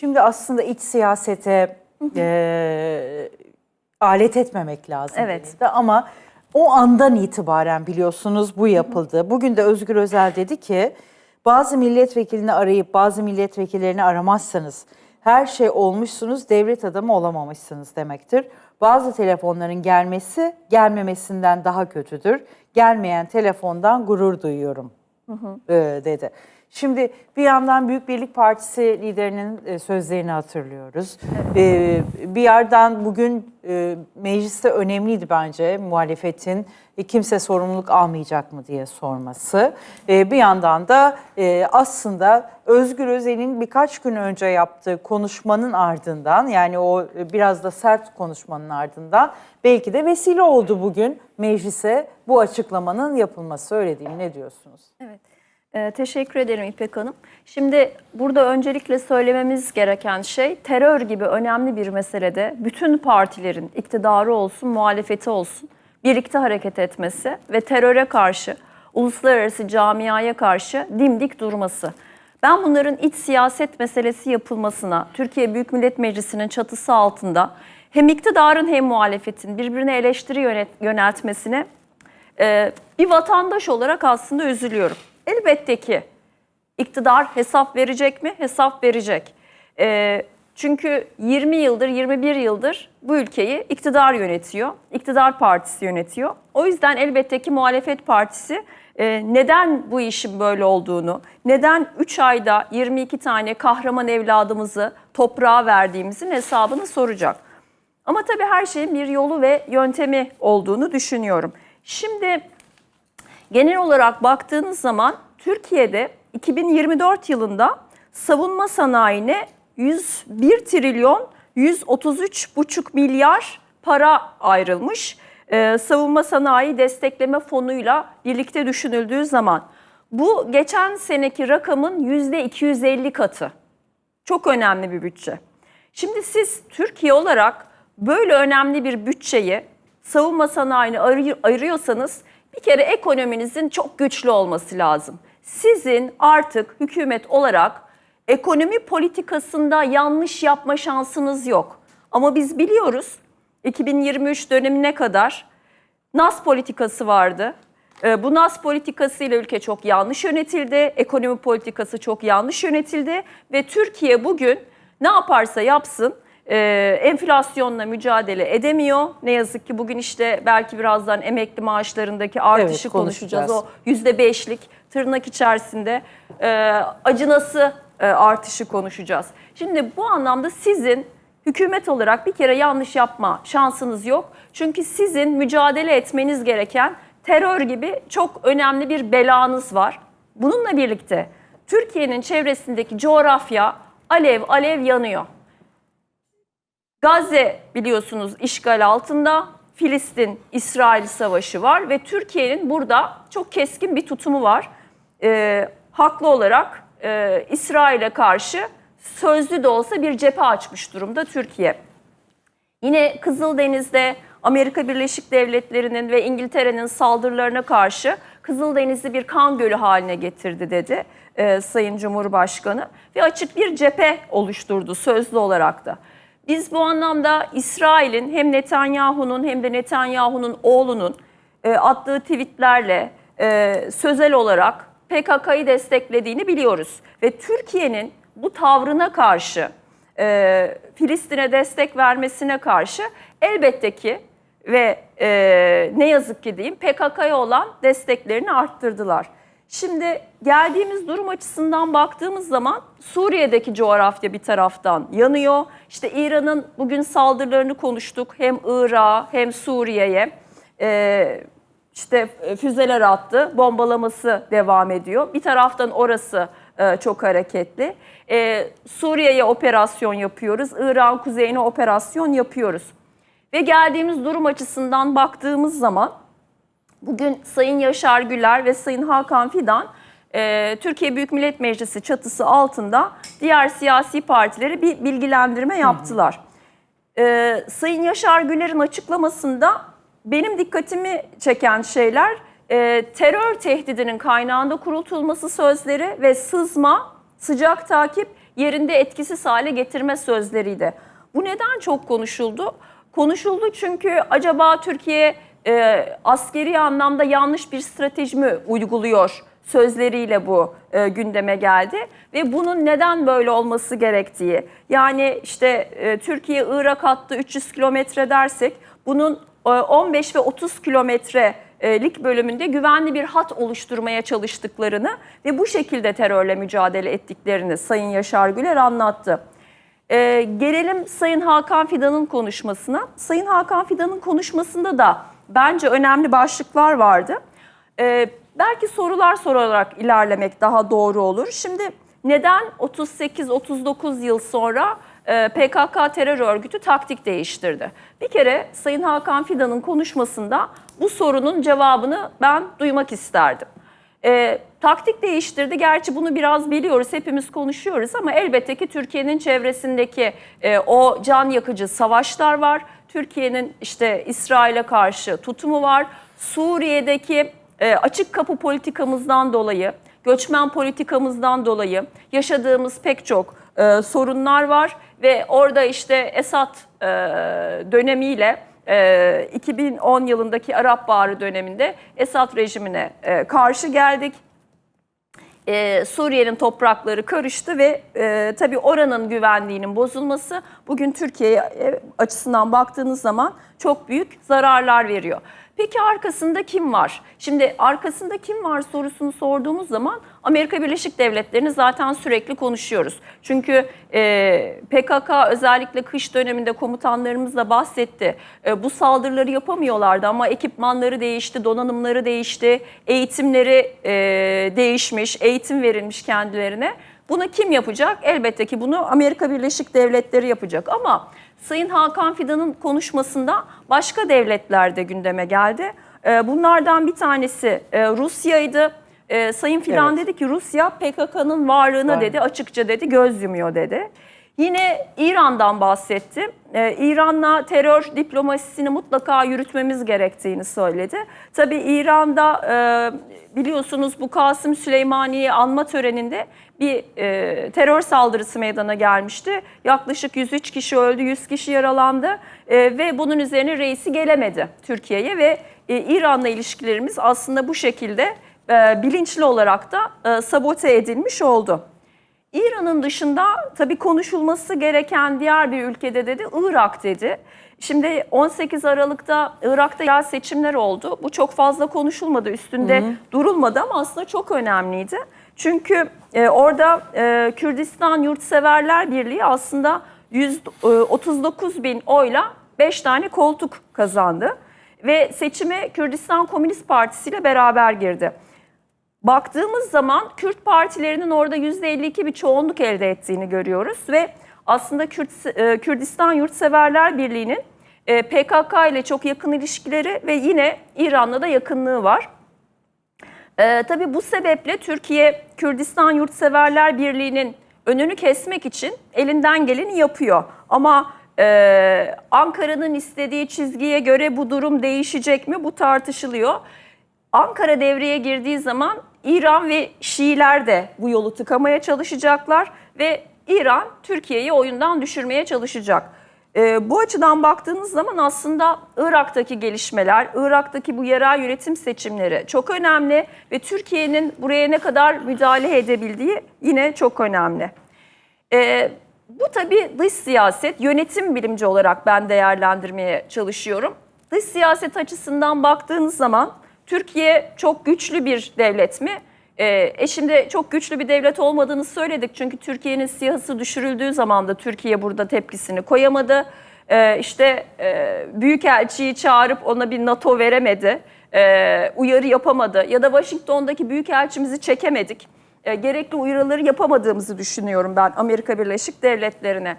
Şimdi aslında iç siyasete e, alet etmemek lazım. Evet. denildi. Ama o andan itibaren biliyorsunuz bu yapıldı. Bugün de Özgür Özel dedi ki bazı milletvekilini arayıp bazı milletvekillerini aramazsanız her şey olmuşsunuz devlet adamı olamamışsınız demektir. Bazı telefonların gelmesi gelmemesinden daha kötüdür. Gelmeyen telefondan gurur duyuyorum e, dedi. Şimdi bir yandan Büyük Birlik Partisi liderinin e, sözlerini hatırlıyoruz. E, bir yerden bugün e, mecliste önemliydi bence muhalefetin kimse sorumluluk almayacak mı diye sorması. Bir yandan da aslında Özgür Özel'in birkaç gün önce yaptığı konuşmanın ardından yani o biraz da sert konuşmanın ardından belki de vesile oldu bugün meclise bu açıklamanın yapılması. Öyle değil mi? Ne diyorsunuz? Evet. Ee, teşekkür ederim İpek Hanım. Şimdi burada öncelikle söylememiz gereken şey terör gibi önemli bir meselede bütün partilerin iktidarı olsun, muhalefeti olsun birlikte hareket etmesi ve teröre karşı, uluslararası camiaya karşı dimdik durması. Ben bunların iç siyaset meselesi yapılmasına, Türkiye Büyük Millet Meclisi'nin çatısı altında hem iktidarın hem muhalefetin birbirine eleştiri yöneltmesine e, bir vatandaş olarak aslında üzülüyorum. Elbette ki iktidar hesap verecek mi? Hesap verecek. E, çünkü 20 yıldır, 21 yıldır bu ülkeyi iktidar yönetiyor. İktidar partisi yönetiyor. O yüzden elbette ki muhalefet partisi e, neden bu işin böyle olduğunu, neden 3 ayda 22 tane kahraman evladımızı toprağa verdiğimizin hesabını soracak. Ama tabii her şeyin bir yolu ve yöntemi olduğunu düşünüyorum. Şimdi genel olarak baktığınız zaman Türkiye'de 2024 yılında savunma sanayine 101 trilyon 133,5 milyar para ayrılmış. Ee, savunma sanayi destekleme fonuyla birlikte düşünüldüğü zaman bu geçen seneki rakamın %250 katı. Çok önemli bir bütçe. Şimdi siz Türkiye olarak böyle önemli bir bütçeyi savunma sanayine ayır- ayırıyorsanız bir kere ekonominizin çok güçlü olması lazım. Sizin artık hükümet olarak ekonomi politikasında yanlış yapma şansınız yok. Ama biz biliyoruz 2023 dönemine kadar NAS politikası vardı. Ee, Bu NAS politikasıyla ülke çok yanlış yönetildi. Ekonomi politikası çok yanlış yönetildi. Ve Türkiye bugün ne yaparsa yapsın e, enflasyonla mücadele edemiyor. Ne yazık ki bugün işte belki birazdan emekli maaşlarındaki artışı Evet, konuşacağız. O yüzde beşlik tırnak içerisinde e, acınası e, artışı konuşacağız. Şimdi bu anlamda sizin hükümet olarak bir kere yanlış yapma şansınız yok. Çünkü sizin mücadele etmeniz gereken terör gibi çok önemli bir belanız var. Bununla birlikte Türkiye'nin çevresindeki coğrafya alev alev yanıyor. Gazze biliyorsunuz işgal altında. Filistin-İsrail savaşı var ve Türkiye'nin burada çok keskin bir tutumu var. Ee, haklı olarak e, İsrail'e karşı sözlü de olsa bir cephe açmış durumda Türkiye. Yine Kızıldeniz'de Amerika Birleşik Devletleri'nin ve İngiltere'nin saldırılarına karşı Kızıldeniz'i bir kan gölü haline getirdi dedi e, Sayın Cumhurbaşkanı ve açık bir cephe oluşturdu sözlü olarak da. Biz bu anlamda İsrail'in hem Netanyahu'nun hem de Netanyahu'nun oğlunun e, attığı tweetlerle e, sözel olarak PKK'yı desteklediğini biliyoruz. Ve Türkiye'nin bu tavrına karşı e, Filistin'e destek vermesine karşı elbette ki ve e, ne yazık ki diyeyim PKK'ya olan desteklerini arttırdılar. Şimdi geldiğimiz durum açısından baktığımız zaman Suriye'deki coğrafya bir taraftan yanıyor. İşte İran'ın bugün saldırılarını konuştuk hem Irak'a hem Suriye'ye. E, işte füzeler attı, bombalaması devam ediyor. Bir taraftan orası e, çok hareketli. E, Suriye'ye operasyon yapıyoruz, İran kuzeyine operasyon yapıyoruz. Ve geldiğimiz durum açısından baktığımız zaman bugün Sayın Yaşar Güler ve Sayın Hakan Fidan e, Türkiye Büyük Millet Meclisi çatısı altında diğer siyasi partilere bir bilgilendirme yaptılar. Ee, Sayın Yaşar Güler'in açıklamasında benim dikkatimi çeken şeyler e, terör tehdidinin kaynağında kurultulması sözleri ve sızma, sıcak takip, yerinde etkisiz hale getirme sözleriydi. Bu neden çok konuşuldu? Konuşuldu çünkü acaba Türkiye e, askeri anlamda yanlış bir strateji uyguluyor sözleriyle bu e, gündeme geldi ve bunun neden böyle olması gerektiği yani işte e, Türkiye Irak hattı 300 kilometre dersek bunun e, 15 ve 30 kilometrelik bölümünde güvenli bir hat oluşturmaya çalıştıklarını ve bu şekilde terörle mücadele ettiklerini Sayın Yaşar Güler anlattı. Ee, gelelim Sayın Hakan Fidan'ın konuşmasına. Sayın Hakan Fidan'ın konuşmasında da bence önemli başlıklar vardı. Ee, belki sorular sorarak ilerlemek daha doğru olur. Şimdi neden 38-39 yıl sonra e, PKK terör örgütü taktik değiştirdi? Bir kere Sayın Hakan Fidan'ın konuşmasında bu sorunun cevabını ben duymak isterdim. E, taktik değiştirdi. Gerçi bunu biraz biliyoruz, hepimiz konuşuyoruz ama elbette ki Türkiye'nin çevresindeki e, o can yakıcı savaşlar var. Türkiye'nin işte İsrail'e karşı tutumu var. Suriye'deki e, açık kapı politikamızdan dolayı, göçmen politikamızdan dolayı yaşadığımız pek çok e, sorunlar var ve orada işte Esad e, dönemiyle e, 2010 yılındaki Arap Baharı döneminde Esad rejimine e, karşı geldik. E, Suriye'nin toprakları karıştı ve e, tabii oranın güvenliğinin bozulması bugün Türkiye e, açısından baktığınız zaman çok büyük zararlar veriyor. Peki arkasında kim var? Şimdi arkasında kim var sorusunu sorduğumuz zaman Amerika Birleşik Devletleri'ni zaten sürekli konuşuyoruz. Çünkü e, PKK özellikle kış döneminde komutanlarımız da bahsetti. E, bu saldırıları yapamıyorlardı ama ekipmanları değişti, donanımları değişti, eğitimleri e, değişmiş, eğitim verilmiş kendilerine. Bunu kim yapacak? Elbette ki bunu Amerika Birleşik Devletleri yapacak ama Sayın Hakan Fidan'ın konuşmasında başka devletler de gündeme geldi. Ee, Bunlardan bir tanesi e, Rusya'ydı. Ee, Sayın Fidan Evet. dedi ki Rusya PKK'nın varlığına Var. dedi açıkça dedi göz yumuyor dedi. Yine İran'dan bahsetti. Ee, İran'la terör diplomasisini mutlaka yürütmemiz gerektiğini söyledi. Tabii İran'da e, biliyorsunuz bu Kasım Süleymaniye anma töreninde bir e, terör saldırısı meydana gelmişti. Yaklaşık 103 kişi öldü, 100 kişi yaralandı E, ve bunun üzerine reisi gelemedi Türkiye'ye ve e, İran'la ilişkilerimiz aslında bu şekilde e, bilinçli olarak da e, sabote edilmiş oldu. İran'ın dışında tabii konuşulması gereken diğer bir ülkede dedi Irak dedi. Şimdi 18 Aralık'ta Irak'ta yerel seçimler oldu. Bu çok fazla konuşulmadı, üstünde durulmadı ama aslında çok önemliydi. Çünkü e, orada e, Kürdistan Yurtseverler Birliği aslında 139 bin oyla 5 tane koltuk kazandı. Ve seçime Kürdistan Komünist Partisi ile beraber girdi. Baktığımız zaman Kürt partilerinin orada %52 bir çoğunluk elde ettiğini görüyoruz ve aslında Kürt, e, Kürdistan Yurtseverler Birliği'nin e, PKK ile çok yakın ilişkileri ve yine İran'la da yakınlığı var. Ee, tabii bu sebeple Türkiye Kürdistan Yurtseverler Birliği'nin önünü kesmek için elinden geleni yapıyor. Ama e, Ankara'nın istediği çizgiye göre bu durum değişecek mi bu tartışılıyor. Ankara devreye girdiği zaman İran ve Şiiler de bu yolu tıkamaya çalışacaklar ve İran Türkiye'yi oyundan düşürmeye çalışacak. Ee, bu açıdan baktığınız zaman aslında Irak'taki gelişmeler, Irak'taki bu yerel yönetim seçimleri çok önemli ve Türkiye'nin buraya ne kadar müdahale edebildiği yine çok önemli. Ee, bu tabii dış siyaset, yönetim bilimci olarak ben değerlendirmeye çalışıyorum. Dış siyaset açısından baktığınız zaman Türkiye çok güçlü bir devlet mi? Ee, e şimdi çok güçlü bir devlet olmadığını söyledik. Çünkü Türkiye'nin siyahısı düşürüldüğü zaman da Türkiye burada tepkisini koyamadı. Ee, işte e, Büyükelçiyi çağırıp ona bir NATO veremedi. Ee, uyarı yapamadı. Ya da Washington'daki Büyükelçimizi çekemedik. E, gerekli uyarıları yapamadığımızı düşünüyorum ben Amerika Birleşik Devletleri'ne.